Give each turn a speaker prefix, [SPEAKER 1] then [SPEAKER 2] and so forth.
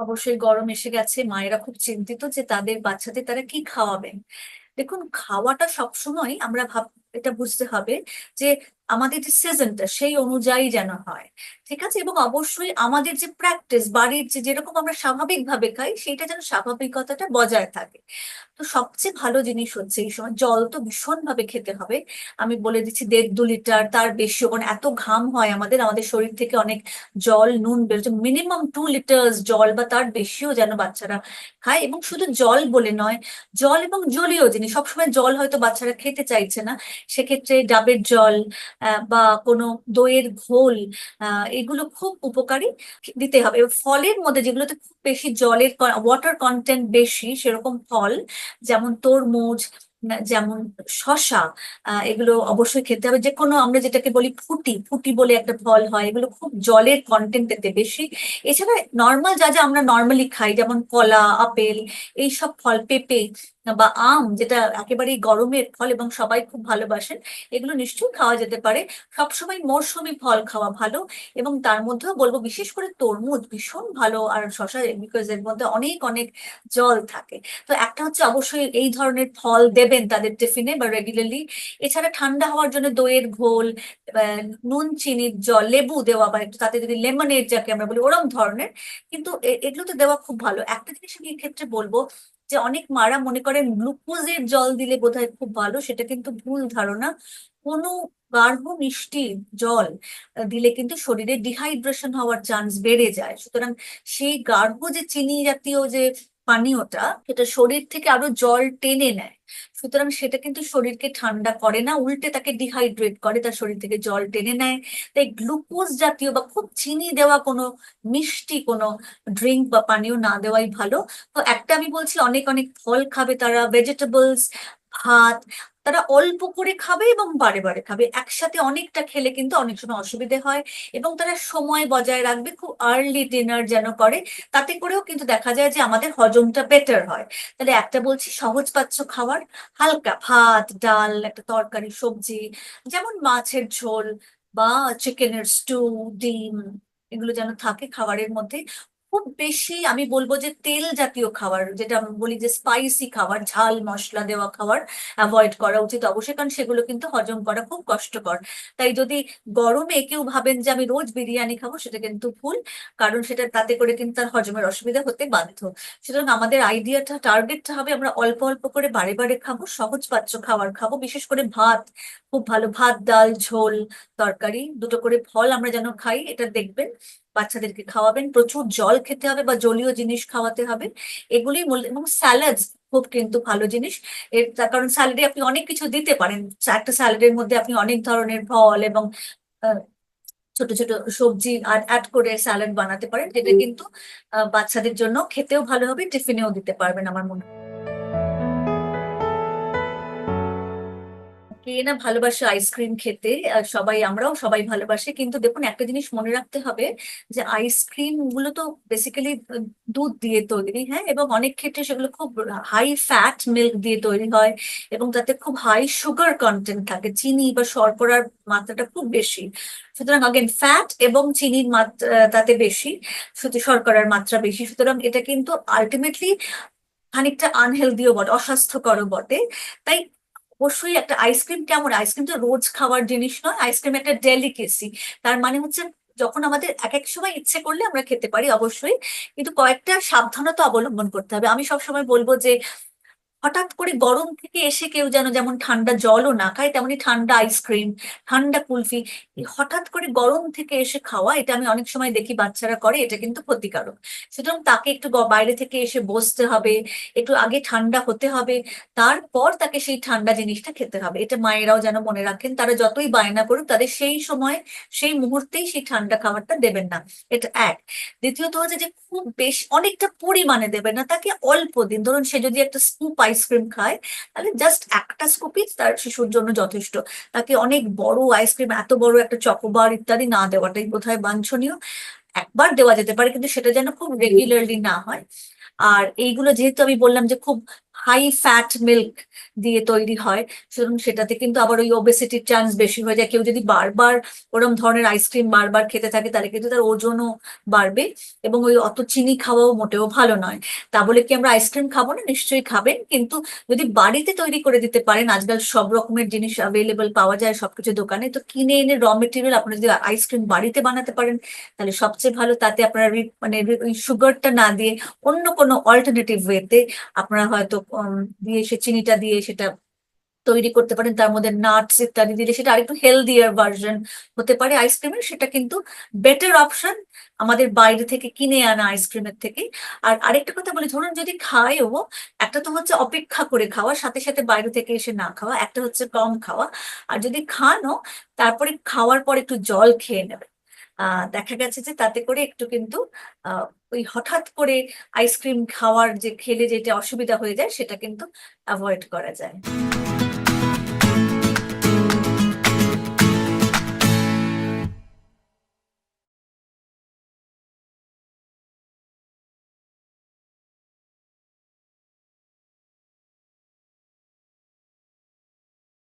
[SPEAKER 1] অবশ্যই গরম এসে গেছে। মায়েরা খুব চিন্তিত যে তাদের বাচ্চাদের তারা কি খাওয়াবেন? দেখুন, খাওয়াটা সবসময় আমরা ভাব এটা বুঝতে হবে যে আমাদের যে সিজনটা সেই অনুযায়ী যেন হয়, ঠিক আছে? এবং অবশ্যই আমাদের যে প্র্যাকটিস বাড়ির যে যেরকম আমরা স্বাভাবিকভাবে খাই সেটা যেন স্বাভাবিকতাটা বজায় থাকে। তো সবচেয়ে ভালো জিনিস হচ্ছে এই সময় জল তো ভীষণ ভাবে খেতে হবে। আমি বলে দিচ্ছি দেড় দু লিটার, তার বেশিও কারণ এত ঘাম হয় আমাদের আমাদের শরীর থেকে অনেক জল, নুন বেরোচ্ছে মিনিমাম টু লিটার্স জল বা তার বেশিও যেন বাচ্চারা খায়। এবং শুধু জল বলে নয়, জল এবং জলীয় জিনিস, সবসময় জল হয়তো বাচ্চারা খেতে চাইছে না। সেক্ষেত্রে ডাবের জল বা কোনো দইয়ের ঘোল এগুলো খুব উপকারী দিতে হবে। ফলের মধ্যে যেগুলোতে খুব বেশি জলের ওয়াটার কন্টেন্ট বেশি সেরকম ফল যেমন তরমুজ যেমন আহ, এগুলো অবশ্যই খেতে হবে। যে কোনো আমরা যেটাকে বলি ফুটি ফুটি বলে একটা ফল হয় এগুলো খুব জলের কন্টেন্ট এতে বেশি। এছাড়া নর্মাল যা যা আমরা নর্মালি খাই যেমন কলা আপেল এইসব ফল পেঁপে বা আম যেটা একেবারেই গরমের ফল এবং সবাই খুব ভালোবাসেন, এগুলো নিশ্চয়ই খাওয়া যেতে পারে। সবসময় মরশুমি ফল খাওয়া ভালো এবং তার মধ্যেও বলব বিশেষ করে তরমুজ ভীষণ ভালো আর শসা বিকজ এর মধ্যে অনেক অনেক জল থাকে। তো একটা হচ্ছে অবশ্যই এই ধরনের ফল দেবেন তাদের টিফিনে বা রেগুলারলি এছাড়া ঠান্ডা হওয়ার জন্য দইয়ের ঘোল নুন, চিনির জল, লেবু দেওয়া বা একটু তাতে যদি লেমনেড যাকে আমরা বলি, ওরম ধরনের। কিন্তু এগুলো তো দেওয়া খুব ভালো। একটা জিনিস আমি এক্ষেত্রে বলব যে অনেক মারা মনে করেন গ্লুকোজের জল দিলে বোধহয় খুব ভালো, সেটা কিন্তু ভুল ধারণা। কোনো গাঢ় মিষ্টি জল দিলে কিন্তু শরীরে ডিহাইড্রেশন হওয়ার চান্স বেড়ে যায়। সুতরাং সেই গাঢ় যে চিনি জাতীয় যে পানীয়টা সেটা শরীর থেকে আরও জল টেনে নেয়। সুতরাং সেটা কিন্তু শরীরকে ঠান্ডা করে না, উল্টে তাকে ডিহাইড্রেট করে, তার শরীর থেকে জল টেনে নেয়। তাই গ্লুকোজ জাতীয় বা খুব চিনি দেওয়া কোনো মিষ্টি কোনো ড্রিঙ্ক বা পানীয় না দেওয়াই ভালো। তো একটা আমি বলছি, অনেক অনেক ফল খাবে তারা ভেজিটেবলস ভাত তারা অল্প করে খাবে এবং বারে বারে খাবে। একসাথে অনেকটা খেলে কিন্তু অনেক সময় অসুবিধে হয় এবং তারা সময় বজায় রাখবে, খুব আর্লি ডিনার যেন করে, তাতে করেও কিন্তু দেখা যায় যে আমাদের হজমটা বেটার হয়। তাহলে একটা বলছি সহজ পাচ্ছ খাবার, হালকা ভাত, ডাল, একটা তরকারি, সবজি, যেমন মাছের ঝোল বা চিকেনের স্টু ডিম, এগুলো যেন থাকে খাবারের মধ্যে। খুব বেশি আমি বলব যে তেল জাতীয় খাবার, যেটা বলি যে স্পাইসি খাবার, ঝাল মশলা দেওয়া খাবার অ্যাভয়েড করা উচিত অবশ্যই, কারণ সেগুলো কিন্তু হজম করা খুব কষ্টকর। তাই যদি গরমে কেউ ভাবেন যে আমি রোজ বিরিয়ানি খাব, সেটা কিন্তু ভুল, কারণ সেটা তাতে করে কিন্তু তার হজমের অসুবিধা হতে বাধ্য। সুতরাং আমাদের আইডিয়াটা টার্গেটটা হবে আমরা অল্প অল্প করে বারে বারে খাব, সহজ পাচ্য খাবার খাব, বিশেষ করে ভাত। খুব ভালো ভাত, ডাল, ঝোল, তরকারি, দুটো করে ফল আমরা যেন খাই, এটা দেখবেন। বাচ্চাদেরকে খাওয়াবেন প্রচুর জল খেতে হবে বা জলীয় জিনিস খাওয়াতে হবে। এগুলি মূল এবং স্যালাড খুব কিন্তু ভালো জিনিস। এর কারণ স্যালাডে আপনি অনেক কিছু দিতে পারেন। একটা স্যালাডের মধ্যে আপনি অনেক ধরনের ফল এবং ছোট ছোট সবজি আর অ্যাড করে স্যালাড বানাতে পারেন। যেটা কিন্তু আহ, বাচ্চাদের জন্য খেতেও ভালো হবে টিফিনেও দিতে পারবেন আমার মনে হয়। কে না ভালোবাসে আইসক্রিম খেতে সবাই আমরাও সবাই ভালোবাসি। কিন্তু দেখুন, একটা জিনিস মনে রাখতে হবে যে আইসক্রিমগুলো তো বেসিক্যালি দুধ দিয়ে তৈরি হ্যাঁ? এবং অনেক ক্ষেত্রে সেগুলো খুব হাই ফ্যাট মিল্ক দিয়ে তৈরি হয় এবং তাতে খুব হাই সুগার কন্টেন্ট থাকে। চিনি বা শর্করার মাত্রাটা খুব বেশি। সুতরাং আগেন ফ্যাট এবং চিনির মাত্রা তাতে বেশি শর্করার মাত্রা বেশি। সুতরাং এটা কিন্তু আলটিমেটলি খানিকটা আনহেলদিও বটে, অস্বাস্থ্যকরও বটে। তাই অবশ্যই একটা আইসক্রিম কেমন? আইসক্রিম তো রোজ খাওয়ার জিনিস নয় আইসক্রিম একটা ডেলিকেসি তার মানে হচ্ছে যখন আমাদের এক এক সময় ইচ্ছে করলে আমরা খেতে পারি অবশ্যই, কিন্তু কয়েকটা সাবধানতা অবলম্বন করতে হবে। আমি সবসময় বলব যে হঠাৎ করে গরম থেকে এসে কেউ যেন যেমন ঠান্ডা জলও না খায়, তেমনি ঠান্ডা আইসক্রিম ঠান্ডা কুলফি হঠাৎ করে গরম থেকে এসে খাওয়া, এটা আমি অনেক সময় দেখি বাচ্চারা করে, এটা কিন্তু ক্ষতিকারক। সুতরাং তাকে একটু বাইরে থেকে এসে বসতে হবে, একটু আগে ঠান্ডা হতে হবে, তারপর তাকে সেই ঠান্ডা জিনিসটা খেতে হবে। এটা মায়েরাও যেন মনে রাখেন, তারা যতই বায়না করুক, তাদের সেই সময়, সেই মুহূর্তেই সেই ঠান্ডা খাবারটা দেবেন না। এটা এক। দ্বিতীয়ত হচ্ছে যে খুব বেশি অনেকটা পরিমাণে দেবেন না, তাকে অল্প দিন। ধরুন সে যদি একটা স্কুপ আইসক্রিম খায়, তাহলে জাস্ট একটা স্কুপি তার শিশুর জন্য যথেষ্ট। তাকে অনেক বড় আইসক্রিম এত বড় একটা চকোবার ইত্যাদি না দেওয়াটাই বোধহয় বাঞ্ছনীয়। একবার দেওয়া যেতে পারে, কিন্তু সেটা যেন খুব রেগুলারলি না হয়। আর এইগুলো যেহেতু আমি বললাম যে খুব হাই ফ্যাট মিল্ক দিয়ে তৈরি হয়, সুতরাং সেটাতে কিন্তু আবার ওই ওবেসিটির চান্স বেশি হয়ে যায়। কেউ যদি বারবার ওরম ধরনের আইসক্রিম বারবার খেতে থাকে, তাহলে কিন্তু তার ওজনও বাড়বে এবং ওই অত চিনি খাওয়াও মোটেও ভালো নয়। তা বলে কি আমরা আইসক্রিম খাব না? নিশ্চয়ই খাবেন, কিন্তু যদি বাড়িতে তৈরি করে দিতে পারেন, আজকাল সব রকমের জিনিস অ্যাভেলেবেল পাওয়া যায় সবকিছু দোকানে, তো কিনে এনে র মেটেরিয়াল আপনারা যদি আইসক্রিম বাড়িতে বানাতে পারেন, তাহলে সবচেয়ে ভালো তাতে আপনারা মানে ওই সুগারটা না দিয়ে অন্য কোনো অল্টারনেটিভ ওয়েতে আপনারা হয়তো দিয়ে সে চিনিটা দিয়ে সেটা তৈরি করতে পারেন। তার মধ্যে নাটস ইত্যাদি দিলে সেটা আরেকটু হেলদিয়ার ভার্সন হতে পারে আইসক্রিমের সেটা কিন্তু বেটার অপশন আমাদের বাইরে থেকে কিনে আনা আইসক্রিমের থেকে আর আরেকটা কথা বলি, ধরুন যদি খাইও একটা তো হচ্ছে অপেক্ষা করে খাওয়া, সাথে সাথে বাইরে থেকে এসে না খাওয়া, একটা হচ্ছে কম খাওয়া। আর যদি খানও, তারপরে খাওয়ার পর একটু জল খেয়ে নেবে। দেখা গেছে যে তাতে করে একটু কিন্তু ওই হঠাৎ করে আইসক্রিম খাওয়ার যে খেলে যেটা অসুবিধা হয়ে যায়, সেটা কিন্তু অ্যাভয়েড করা যায়।